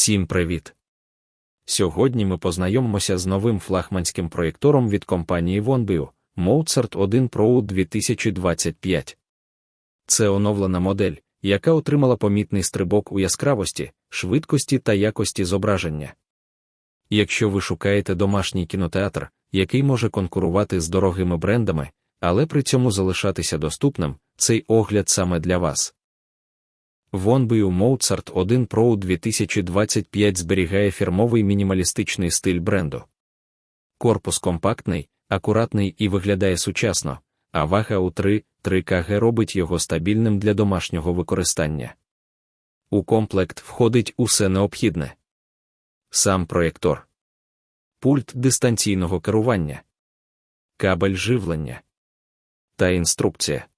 Всім привіт! Сьогодні ми познайомимося з новим флагманським проєктором від компанії Vonbio Mozart 1 Pro 2025. Це оновлена модель, яка отримала помітний стрибок у яскравості, швидкості та якості зображення. Якщо ви шукаєте домашній кінотеатр, який може конкурувати з дорогими брендами, але при цьому залишатися доступним, цей огляд саме для вас. Vonbio Mozart 1 Pro 2025 зберігає фірмовий мінімалістичний стиль бренду. Корпус компактний, акуратний і виглядає сучасно, а вага у 3 3 кг робить його стабільним для домашнього використання. У комплект входить усе необхідне. Сам проєктор, пульт дистанційного керування, кабель живлення та інструкція.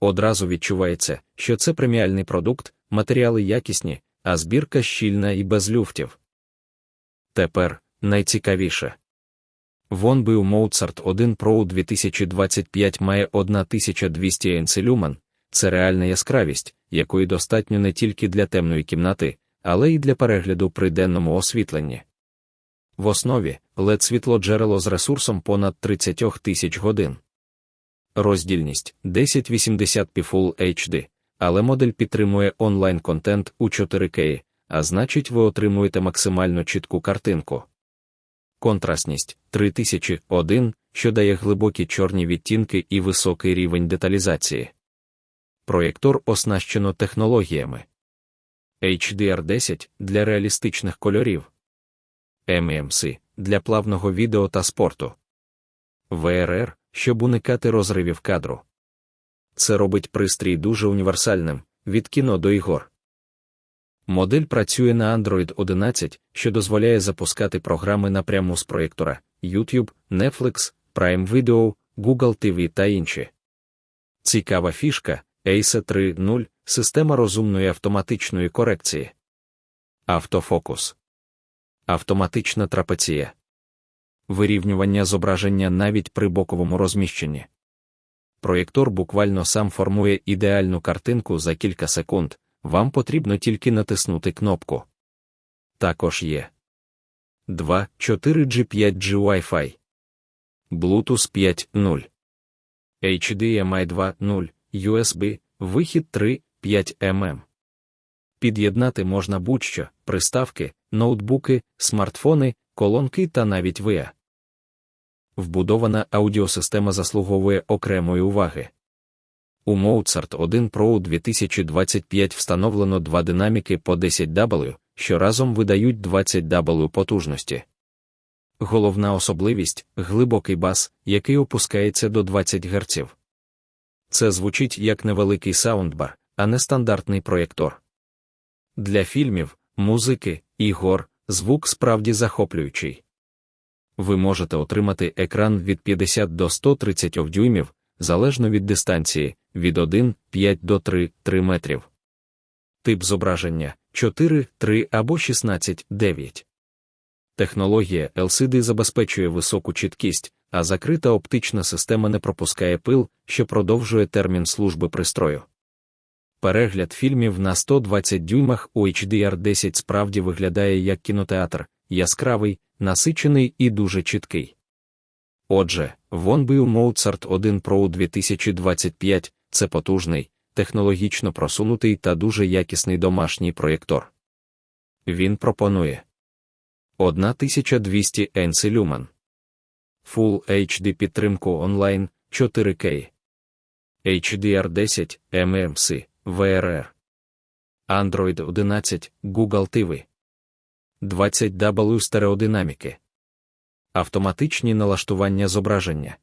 Одразу відчувається, що це преміальний продукт, матеріали якісні, а збірка щільна і без люфтів. Тепер найцікавіше. Vonbio Mozart 1 Pro 2025 має 1200 енцелюмен, це реальна яскравість, якої достатньо не тільки для темної кімнати, але й для перегляду при денному освітленні. В основі led світло джерело з ресурсом понад 30 тисяч годин. Роздільність 1080p Full HD, але модель підтримує онлайн-контент у 4К, а значить, ви отримуєте максимально чітку картинку. Контрастність 3001, що дає глибокі чорні відтінки і високий рівень деталізації. Проєктор оснащено технологіями HDR10 для реалістичних кольорів, MMC для плавного відео та спорту, VRR щоб уникати розривів кадру. Це робить пристрій дуже універсальним від кіно до ігор. Модель працює на Android 11, що дозволяє запускати програми напряму з проєктора YouTube, Netflix, Prime Video, Google TV та інші. Цікава фішка ACE 3.0 система розумної автоматичної корекції. Автофокус. Автоматична трапеція вирівнювання зображення навіть при боковому розміщенні. Проєктор буквально сам формує ідеальну картинку за кілька секунд, вам потрібно тільки натиснути кнопку. Також є 2, 4G 5G Wi-Fi, Bluetooth 5.0, HDMI 2.0, USB, вихід 3, 5 мм. Під'єднати можна будь-що, приставки, ноутбуки, смартфони, колонки та навіть VIA вбудована аудіосистема заслуговує окремої уваги. У Mozart 1 Pro 2025 встановлено два динаміки по 10W, що разом видають 20W потужності. Головна особливість глибокий бас, який опускається до 20 Гц. Це звучить як невеликий саундбар, а не стандартний проєктор. Для фільмів, музики, ігор звук справді захоплюючий ви можете отримати екран від 50 до 130 дюймів, залежно від дистанції, від 1, 5 до 3, 3 метрів. Тип зображення 4, 3 або 16, 9. Технологія LCD забезпечує високу чіткість, а закрита оптична система не пропускає пил, що продовжує термін служби пристрою. Перегляд фільмів на 120 дюймах у HDR10 справді виглядає як кінотеатр, яскравий, насичений і дуже чіткий. Отже, Вон Vonbio Mozart 1 Pro 2025 це потужний, технологічно просунутий та дуже якісний домашній проєктор. Він пропонує 1200 NC Lumen, Full HD підтримку онлайн 4K, HDR10, MMC, VRR, Android 11, Google TV. 20W стереодинаміки, автоматичні налаштування зображення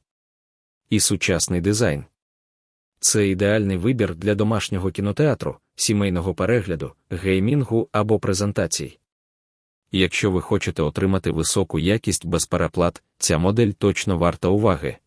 і сучасний дизайн. Це ідеальний вибір для домашнього кінотеатру, сімейного перегляду, геймінгу або презентацій. Якщо ви хочете отримати високу якість без переплат, ця модель точно варта уваги.